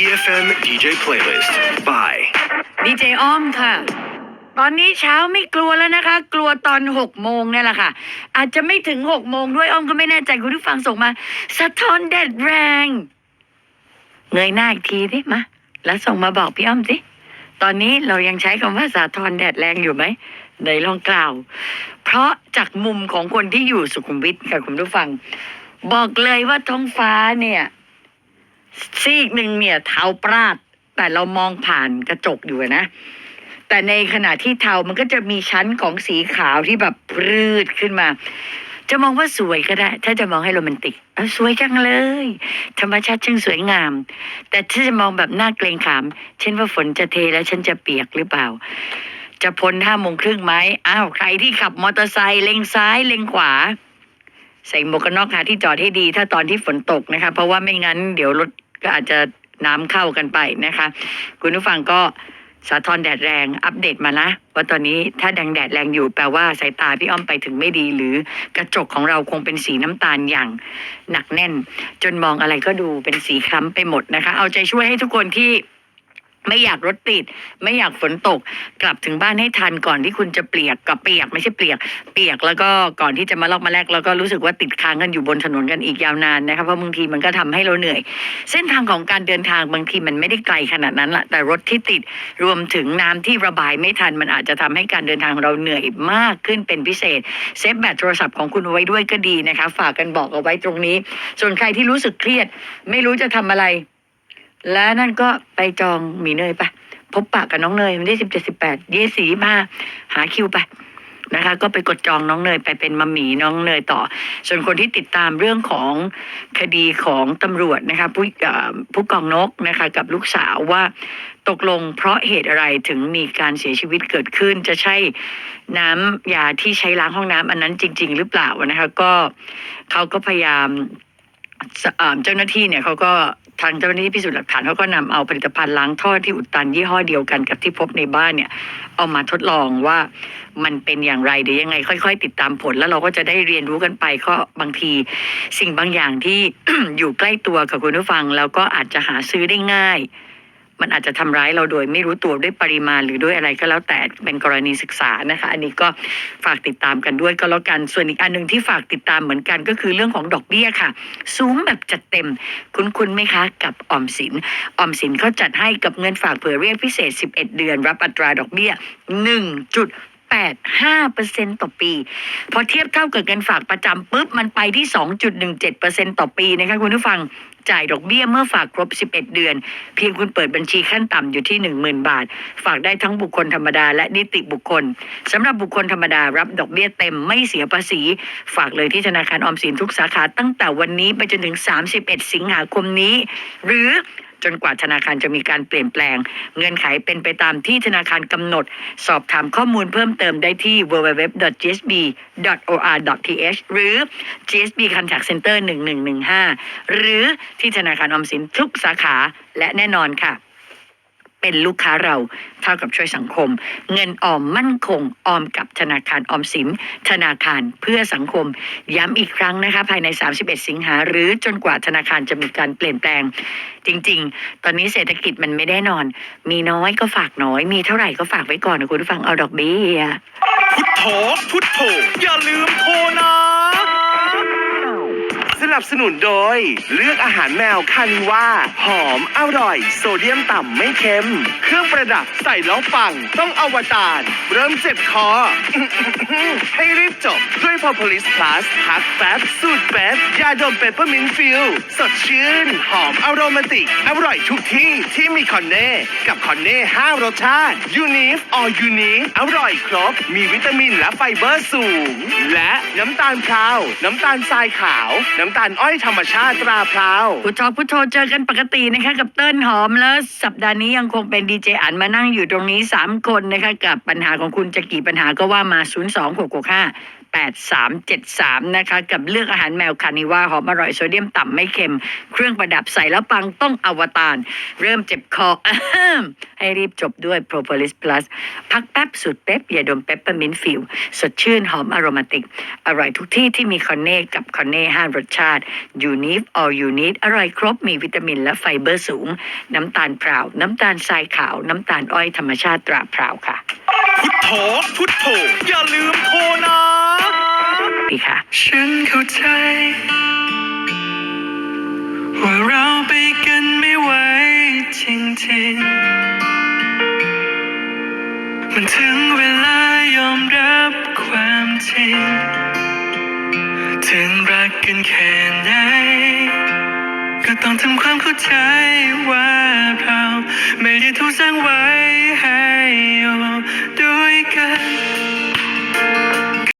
EFM DJ Playlist by ดีเจอ้อมค่ะ ตอนนี้เช้าไม่กลัวแล้วนะคะ กลัวตอนหกโมงเนี่ยแหละค่ะ อาจจะไม่ถึงหกโมงด้วยอ้อมก็ไม่แน่ใจคุณผู้ฟังส่งมา สะท้อนแดดแรง เงยหน้าอีกทีสิมาแล้วส่งมาบอกพี่อ้อมสิ ตอนนี้เรายังใช้คำว่าสะท้อนแดดแรงอยู่ไหมไหนลองกล่าว เพราะจากมุมของคนที่อยู่สุขุมวิทค่ะคุณผู้ฟัง บอกเลยว่าท้องฟ้าเนี่ย ซีกหนึ่งเนี่ยเทาปราด แต่เรามองผ่านกระจกอยู่นะ แต่ในขณะที่เทามันก็จะมีชั้นของสีขาวที่แบบพรืดขึ้นมา จะมองว่าสวยก็ได้ ถ้าจะมองให้โรแมนติกเอาสวยจังเลย ธรรมชาติช่างสวยงาม แต่ถ้าจะมองแบบน่าเกรงขาม เช่นว่าฝนจะเทแล้วฉันจะเปียกหรือเปล่าจะพ้นห้าโมงครึ่งไหม อ้าว ใครที่ขับมอเตอร์ไซค์เลงซ้ายเลงขวา ใส่หมวกกันน็อกหาที่จอดให้ดี ถ้าตอนที่ฝนตกนะคะ เพราะว่าไม่งั้นเดี๋ยวรถ ก็อาจจะน้ำเข้ากันไปนะคะ คุณผู้ฟังก็สาทรแดดแรงอัปเดตมานะว่าตอนนี้ถ้าแดงแดดแรงอยู่แปลว่าสายตาพี่อ้อมไปถึงไม่ดี หรือกระจกของเราคงเป็นสีน้ำตาลอย่างหนักแน่น จนมองอะไรก็ดูเป็นสีคล้ำไปหมดนะคะ เอาใจช่วยให้ทุกคนที่ ไม่อยากรถติด ไม่อยากฝนตก กลับถึงบ้านให้ทันก่อนที่คุณจะเปียกกับเปียกไม่ใช่เปียก เปียกแล้วก็ก่อนที่จะมาลอกมาแลกแล้วก็รู้สึกว่าติดค้างกันอยู่บนถนนกันอีกยาวนานนะคะเพราะบางทีมันก็ทำให้เราเหนื่อย เส้นทางของการเดินทางบางทีมันไม่ได้ไกลขนาดนั้นละแต่รถที่ติดรวมถึงน้ำที่ระบายไม่ทันมันอาจจะทำให้การเดินทางเราเหนื่อยมากขึ้นเป็นพิเศษเซฟแบตโทรศัพท์ของคุณไว้ด้วยก็ดีนะคะ ฝากกันบอกเอาไว้ตรงนี้ ส่วนใครที่รู้สึกเครียด ไม่รู้จะทำอะไร และนั่นก็ไปจองหมีเนยไปพบปะกับน้องเนยวันที่สิบเจ็ดสิบแปดยี่สีมาหาคิวไปนะคะ ก็ไปกดจองน้องเนยไปเป็นมัมหมีน้องเนยต่อ ส่วนคนที่ติดตามเรื่องของคดีของตำรวจนะคะผู้เอ่อผู้กองนกนะคะ กับลูกสาวว่าตกลงเพราะเหตุอะไรถึงมีการเสียชีวิตเกิดขึ้นจะใช่น้ำยาที่ใช้ล้างห้องน้ำอันนั้นจริง ๆ หรือเปล่านะคะ ก็เขาก็พยายาม เอ่อเจ้าหน้าที่เนี่ยเขาก็ ทางเจ้าหน้าที่พิสูจน์หลักฐานเขาก็นำเอาผลิตภัณฑ์ล้างท่อที่อุดตันยี่ห้อเดียวกันกับที่พบในบ้านเนี่ยเอามาทดลองว่ามันเป็นอย่างไรเดี๋ยวยังไง ค่อย ๆ ติดตามผลแล้วเราก็จะได้เรียนรู้กันไปก็บางทีสิ่งบางอย่างที่อยู่ใกล้ตัวกับคุณผู้ฟัง แล้วก็อาจจะหาซื้อได้ง่าย มันอาจจะทำร้ายเราโดยไม่รู้ตัวด้วยปริมาณหรือด้วยอะไรก็แล้วแต่เป็นกรณีศึกษานะคะ อันนี้ก็ฝากติดตามกันด้วยก็แล้วกันส่วนอีกอันหนึ่งที่ฝากติดตามเหมือนกันก็คือเรื่องของดอกเบี้ยค่ะ สูงแบบจัดเต็ม คุณคุณไหมคะกับออมสินออมสินเขาจัดให้กับเงินฝากเผื่อเรียกพิเศษ 11 เดือน รับอัตราดอกเบี้ย 1.85%ต่อปี พอเทียบเท่ากับเงินฝากประจำปุ๊บ มันไปที่ 2.17%ต่อปีนะคะคุณผู้ฟังจ่ายดอกเบี้ยเมื่อฝากครบ 11 เดือน เพียงคุณเปิดบัญชีขั้นต่ำอยู่ที่ 10,000 บาท ฝากได้ทั้งบุคคลธรรมดาและนิติบุคคลสำหรับบุคคลธรรมดารับดอกเบี้ยเต็มไม่เสียภาษี ฝากเลยที่ธนาคารออมสินทุกสาขาตั้งแต่วันนี้ไปจนถึง 31 สิงหาคมนี้ หรือ จนกว่าธนาคารจะมีการเปลี่ยนแปลง เงื่อนไขเป็นไปตามที่ธนาคารกำหนด สอบถามข้อมูลเพิ่มเติมได้ที่ www.gsb.or.th หรือ GSB Contact Center 1115 หรือที่ธนาคารออมสินทุกสาขาและแน่นอนค่ะ เป็นลูกค้าเราเท่ากับช่วยสังคม เงินออมมั่นคงออมกับธนาคารออมสินธนาคารเพื่อสังคม ย้ำอีกครั้งนะคะ ภายใน 31 สิงหาหรือจนกว่าธนาคารจะมีการเปลี่ยนแปลง จริง ๆ ตอนนี้เศรษฐกิจมันไม่แน่นอน มีน้อยก็ฝากน้อย มีเท่าไหร่ก็ฝากไว้ก่อนนะคุณผู้ฟังเอาดอกเบี้ยพุทโธพุทโธอย่าลืมโทรนะ นับสนุนโดย เลือกอาหารแมวคานิว่า หอมอร่อย โซเดียมต่ำไม่เค็ม เครื่องประดับใส่แล้วปัง ต้องอวตารเริ่มเจ็บคอ ให้รีบจบ ด้วย Propolis Plus พักแป๊บสูตรแป๊บยาดมเปปเปอร์มินฟิลสดชื่น หอมอโรมาติก อร่อยทุกที่ที่มีคอนเน่กับคอนเน่ห้ารสชาติยูนิฟออยูนิฟอร่อยครบ มีวิตามินและไฟเบอร์สูง และน้ำตาลพราว น้ำตาลทรายขาว น้ำตาลอ้อยธรรมชาติตราพราวพุทโธพุทโธเจอกันปกตินะคะ กับเติ้ลหอมแล้วสัปดาห์นี้ยังคงเป็นดีเจอันมานั่งอยู่ตรงนี้ 3 คนนะคะ กับปัญหาของคุณจะกี่ปัญหาก็ว่ามา 0 2 6 6 5 8373 นะคะ กับเลือกอาหารแมวคานิว่าหอมอร่อยโซเดียมต่ำไม่เค็ม เครื่องประดับใส่แล้วปังต้องอวตาร เริ่มเจ็บคอ ให้รีบจบด้วย Propolis Plus พักแป๊บสูตรเป๊ปยาดมเปปเปอร์มินต์ฟิลสดชื่นหอมอโรมาติก อร่อยทุกที่ที่มีคอนเน่กับคอนเน่ห้ารสชาติยูนิฟออยูนิอร่อยครบมีวิตามินและไฟเบอร์สูง น้ำตาลพราน้ำตาลทรายขาว น้ำตาลอ้อยธรรมชาติตราพราวค่ะ พุทโธพุทโธอย่าลืม ค่ะ ฉันเข้าใจ ว่าเราไปกันไม่ไหวจริงๆ มันถึงเวลายอมรับความจริง ถึงรักกันแค่ไหน ก็ต้องทำความเข้าใจว่าเรา ไม่ได้ถูกสร้างไว้ให้อยู่ด้วยกัน